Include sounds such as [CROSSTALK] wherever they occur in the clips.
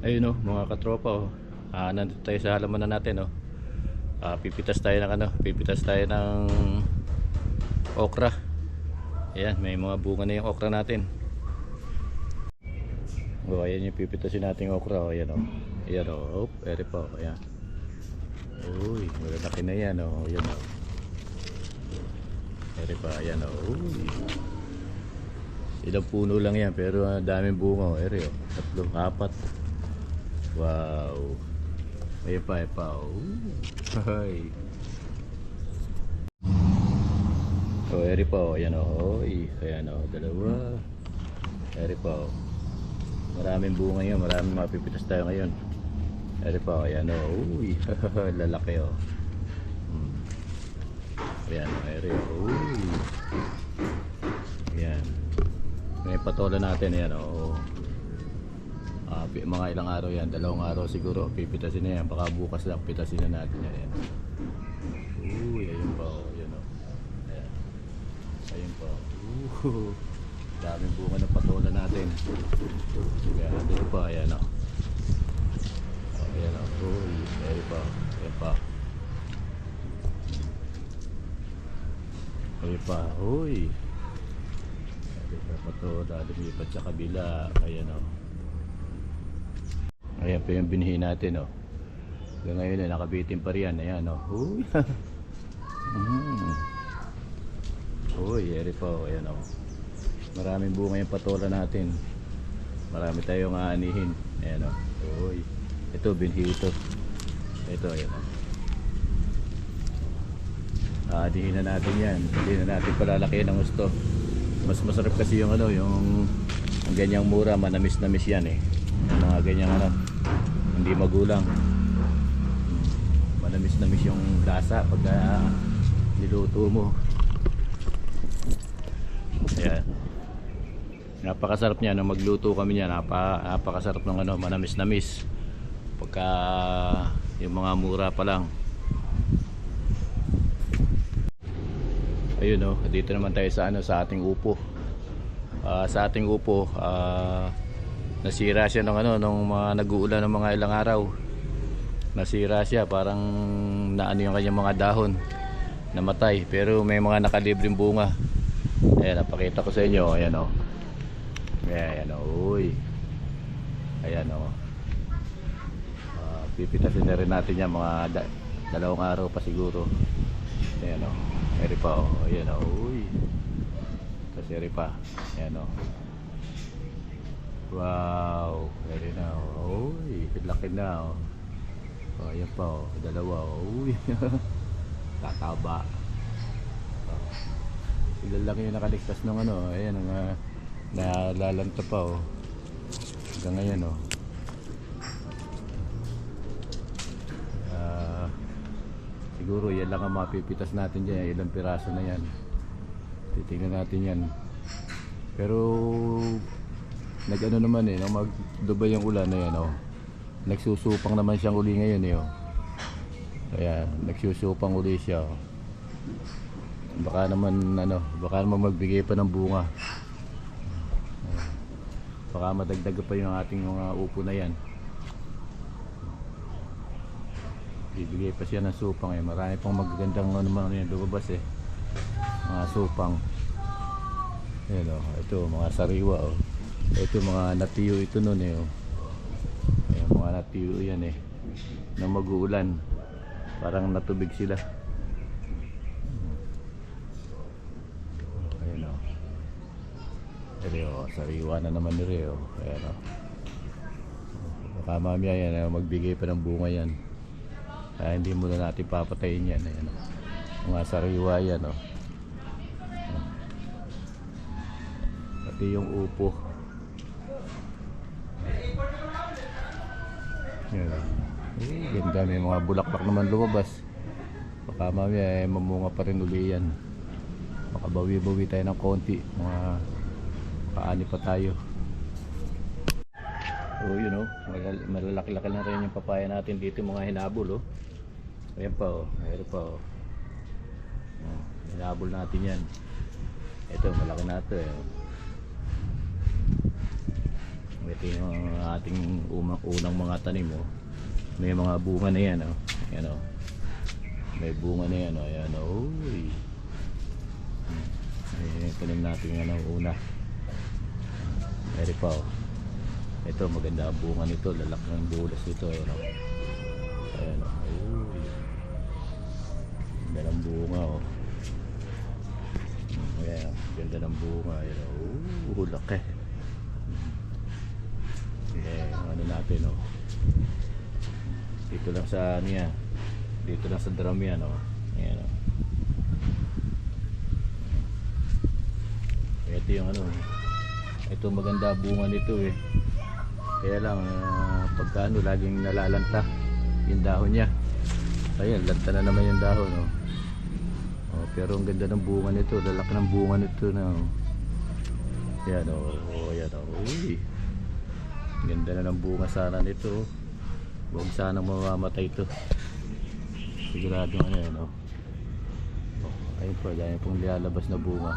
Ayun oh, mga katropa oh. Ah, nandito tayo sa halaman na natin oh. Ah, pipitas tayo ng ano, pipitas tayo ng okra. Ayan, may mga bunga na yung okra natin. Oh, ayan yung pipitasin nating okra oh, ayan oh. Ayan oh, oh, ere pa oh, ayan. Uy, malalaki na yan oh, ayan oh. Ere pa, ayan oh. Uy. Ilang puno lang yan pero ah, daming bunga oh, ere oh. Tatlo, apat. Wow. Ayan pa, pa. Oh. Ay. Oh, eri pa oh. Ayan oh. Oy. Ayan oh. Dalawa. Eri pa oh. Maraming bunga yan. Maraming mapipitas tayo ngayon. Eri pa oh. Ayan oh. Uy. [LAUGHS] Lalaki oh. Hmm. Ayan oh. Eri oh. Uy. Ayan. May patola natin. Ayan oh. Pi- mga ilang araw yan, dalawang araw siguro, pipitasin na yan, baka bukas lang pitasin na natin yan. Ayan. Uy, ayun pa, oh, yun oh. Ayan. Ayun pa. Uh, daming bunga ng patola natin. Ayan, dito pa, ayan oh. Oh, ayan oh. Uy, ayun pa, ayan pa. Ayun pa, uy. Ayun pa patola, lumipat sa kabila, ayan oh. Ayan pa yung binhi natin, oh. Hanggang ngayon, eh, nakabitin pa riyan. Ayan, oh. Uy. [LAUGHS] mm. Uy, eri pa, oh. Ayan, oh. Maraming bunga yung patola natin. Marami tayong aanihin. Ayan, oh. Uy. Ito, binhi ito. Ito, ayan, oh. Aanihin na natin yan. Hindi na natin palalaki ng gusto. Mas masarap kasi yung ano, yung ang ganyang mura, manamis-namis yan eh. Yung mga ganyang ano, hindi magulang. Manamis-namis yung lasa pag ah, niluto mo. Ayan. Napakasarap niya nung magluto kami niya. Napa, napakasarap ng ano, manamis-namis. Pagka yung mga mura pa lang. Ayun oh, dito naman tayo sa ano sa ating upo. Ah, sa ating upo, ah nasira siya ng ano nung mga nag-uulan ng mga ilang araw. Nasira siya, parang naano yung kanyang mga dahon. Namatay, pero may mga nakalibreng bunga. Ayan, napakita ko sa inyo. Ayan o. Ayan, ayan o. Uy. Ayan o. Ah, pipitasin na rin natin yan mga da- dalawang araw pa siguro. Ayan o. Eri pa o. Ayan o. Uy. Kasi eri pa. Ayan o. Wow, very na. Uy, laki na. Oh. Oh, ayan pa oh, dalawa. Uy. [LAUGHS] Tataba. Oh. Ilan lang yung nakaligtas ng ano, ayan ang uh, nalalanta pa oh. Hanggang ngayon oh. Ah, siguro yan lang ang mapipitas natin dyan, ilang piraso na yan. Titingnan natin yan. Pero nag-ano naman eh, no? magdubay yung ulan na yan, oh. Nagsusupang naman siyang uli ngayon eh, oh. Kaya nagsusupang uli siya, oh. Baka naman ano, baka naman magbigay pa ng bunga. Baka madagdag pa yung ating mga upo na yan. Bibigay pa siya ng supang eh. Marami pang magagandang ano man yan lumabas eh. Mga supang. Ayan oh, ito mga sariwa oh. Ito mga natiyo ito nun eh. Oh. Ayan, mga natiyo yan eh. Na mag-uulan. Parang natubig sila. Ayan o. Ere o, sariwa na naman ni Reo. Ayan o. Baka mamaya yan, eh, magbigay pa ng bunga yan. Kaya hindi muna natin papatayin yan. Ayan o. Mga sariwa yan o. Pati yung upo. Yan. Eh, ganda may mga bulaklak naman lumabas. Baka mamaya eh, mamunga pa rin uli yan. Makabawi-bawi tayo ng konti. Mga paani pa tayo. Oh you know malal- malalaki-laki na rin yung papaya natin dito mga hinabol oh. Ayan pa oh. Ayan pa Oh, hinabol natin yan. Ito malaki na ito eh Ito yung ating unang mga tanim oh. May mga bunga na yan oh. Ayan oh. May bunga na yan oh. Ayan oh. Uy. Eh, tanim natin yan ang una. Meron pa oh. Ito maganda ang bunga nito. Lalak ng bulas nito. Ayan oh. Ayan oh. Ganda ng bunga oh. Ayan oh. Ganda ng bunga. Ayan oh. Laki. Eh, ano natin oh. Dito lang sa ano yan. Dito lang sa drum yan oh. Ayan oh. Ito yung ano. Ito maganda bunga nito eh. Kaya lang uh, pagka ano laging nalalanta yung dahon niya. Ayan, lanta na naman yung dahon oh. Oh, pero ang ganda ng bunga nito, lalaki ng bunga nito na oh. Yan oh, oh yan oh. Uy. Ganda na ng bunga sana nito. oh. Huwag sanang mamamatay ito. Sigurado ano yan oh. oh ayun po, dahil pong lalabas na bunga.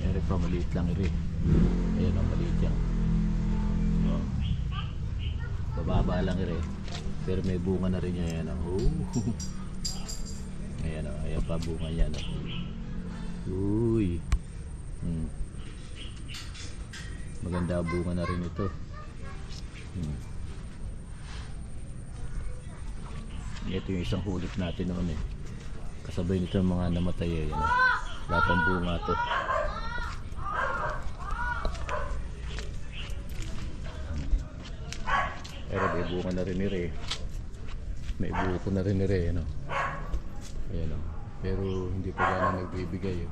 Ere pa, maliit lang ere. Ayan ang maliit yan. Oh. Bababa lang ere. Pero may bunga na rin yan. Oh. [LAUGHS] Ayan o, ayan pa bunga yan. Oh. Uy. Hmm. Maganda bunga na rin ito. Hmm. Ito yung isang hulip natin noon eh. Kasabay nito ang mga namatay eh. Yan, oh. Lahat ng bunga to. Pero may bunga na rin ni Re. May buko na rin ni Re. Ano? Ayan o. Pero hindi pa gano'ng nagbibigay. Eh.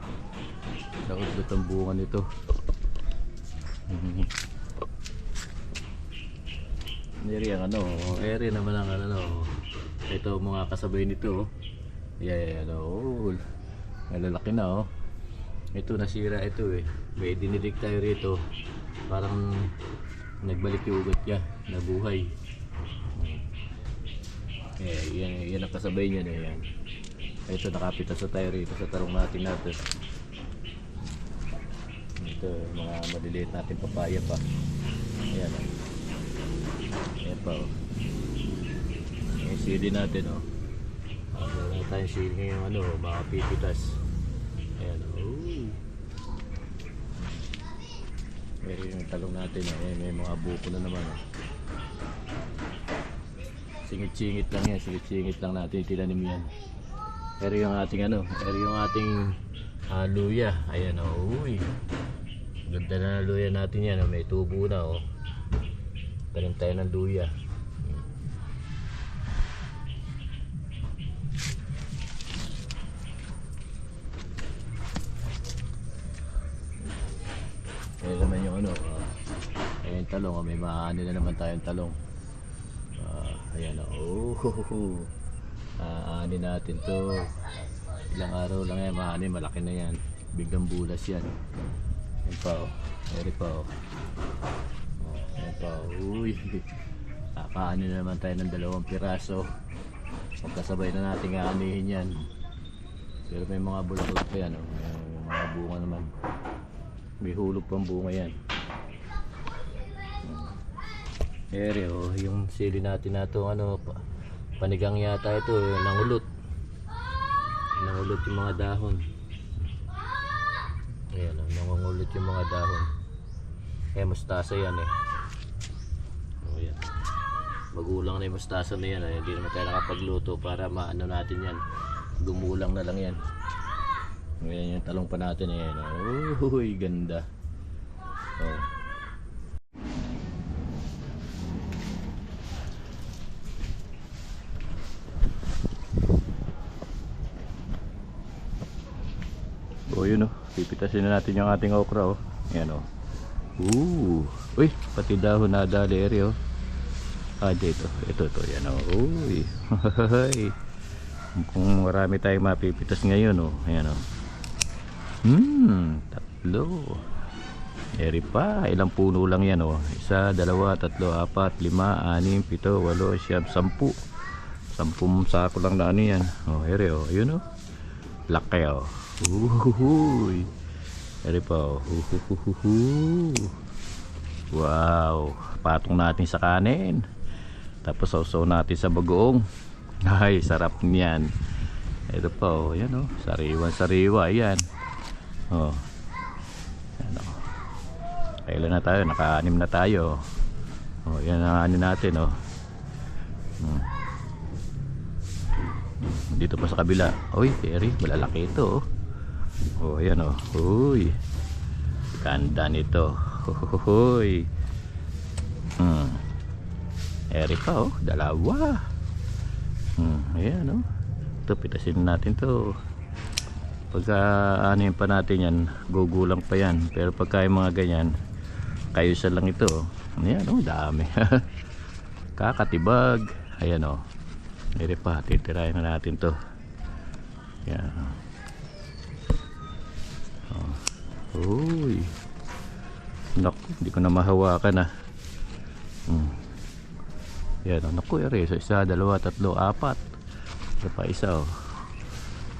Naudlot ang bunga nito. [LAUGHS] Neri ang ano, ere naman ang ano, ito mga kasabay nito. oh. Yeah, ano, oh, malalaki na oh. Ito nasira ito eh. May dinilig tayo rito. Parang nagbalik yung ugat niya, nabuhay. Eh, yan, yan ang kasabay niya na yan. Ito nakapita sa tayo rito sa tarong natin natin. Ito, mga maliliit natin papaya pa. Ayan oh. Ayan pa oh. Yung sili natin oh. Meron tayong sili ngayong ano, mga pipitas. Ayan oh. Meron yung talong natin oh. Ayan, may mga buko na naman oh. Singit-singit lang yan, singit-singit lang natin tinanim yan. Pero yung ating ano, pero yung ating ah, luya, ayan oh, uy. Ganda na luya natin yan, oh. may tubo na oh. Tanim tayo ng luya. Ayan naman yung ano, ah, ayan yung talong, oh. may maani na naman tayong talong. Ah, ayan oh. [LAUGHS] Oh, Aani natin to. Ilang araw lang yan, maani, malaki na yan. Biglang bulas yan. Yan pa oh. Eri pa oh. Oh, yan pa oh. Uy. [LAUGHS] Kakaani na naman tayo ng dalawang piraso. Magkasabay na natin aanihin yan. Pero may mga bulaklak pa yan oh. May mga bunga naman. May hulog pang bunga yan. Ere oh, yung sili natin na to ano panigang yata ito eh, nangulot. Nangulot yung mga dahon. Ayan oh, nangungulot yung mga dahon. Eh mustasa yan eh. Oh yan. Magulang na yung mustasa na yan eh. Hindi naman tayo nakapagluto para maano natin yan. Gumulang na lang yan. Ayan yung talong pa natin eh. Oh, uy, ganda. Oh. Yun o, pipitasin na natin yung ating okra o. Yan o. Ooh. Uy, pati dahon na dali eri o. Ah, dito. Ito, ito. Yan o. Uy. [LAUGHS] Kung marami tayong mapipitas ngayon o. Ayan o. Hmm, tatlo. Eri pa. Ilang puno lang yan o. Isa, dalawa, tatlo, apat, lima, anim, pito, walo, siyam, sampu. Sampung sako lang na ano yan. O, eri o. Ayun o. Laki oh. Uhuhuy. Eri pa oh. Uhuhuhu. Wow. Patong natin sa kanin. Tapos sausaw natin sa bagoong. Ay, sarap niyan. Ito pa oh. Yan oh. Sariwan sariwa. Yan. Oh. Yan oh. Kailan na tayo? Naka-anim na tayo. Oh, yan ang ano natin oh. Hmm. Dito pa sa kabila. Uy, Terry, malalaki ito. Oh, oh yan oh. Uy. Ganda nito. Uy. Hmm. Eri pa oh, dalawa. Hmm, ayan oh. Ito, pitasin natin to. Pagka anin pa natin yan, gugulang pa yan. Pero pagka yung mga ganyan, kayo sa lang ito. Ayan oh, dami. [LAUGHS] Kakatibag. Ayan oh. Eri pa, na natin to. Yan. Oh. Uy. Naku, hindi ko na mahawakan ah. Hmm. Yan, oh, naku, ere, isa, isa, dalawa, tatlo, apat. Ito pa isa, oh.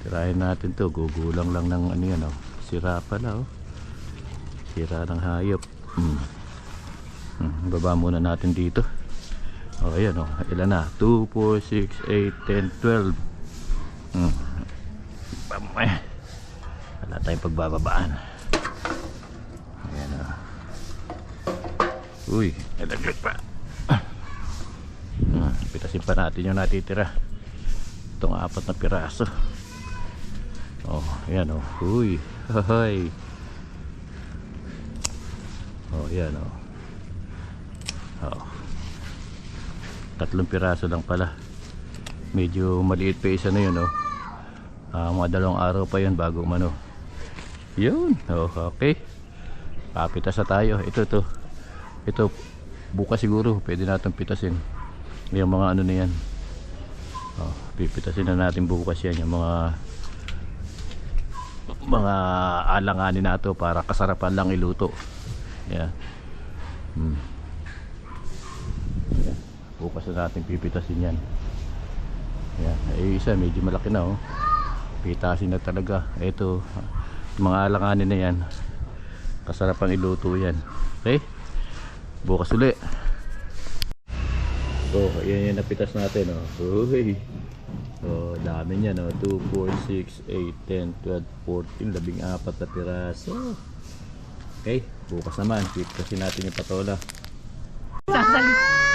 Tirahin natin to, gugulang lang ng ano yan, oh. Sira pala, oh. Sira ng hayop. Hmm. Hmm, baba muna natin dito. Oh, ayan, oh. Ilan na? 2, 4, 6, 8, 10, 12. Hmm. Bam- eh. Wala tayong pagbababaan. Ayan, oh. Uy, nalaglag pa. Hmm, pitasin pa natin yung natitira. Itong apat na piraso. Oh, ayan oh. Uy, hahay. Oh, ayan oh. Oh. Tatlong piraso lang pala. Medyo maliit pa isa na yun oh. Ah, mga dalawang araw pa yun bago mano. Yun. Oh, okay. Papitas na tayo. Ito to. Ito bukas siguro pwede natin pitasin. Yung mga ano na yan. Oh, pipitasin na natin bukas yan yung mga mga alanganin na to para kasarapan lang iluto. Yeah. Hmm. Bukas na natin pipitasin yan. Yeah. Eh, isa medyo malaki na oh. Pitasin na talaga. Ito mga alanganin na yan. Kasarapan iluto yan. Okay? Bukas uli. So, ayan yung napitas natin, oh. Uy. So, dami niya, no? 2, 4, 6, 8, 10, 12, 14, labing apat na piraso. Okay, bukas naman, pitasin natin yung patola. Sasalit.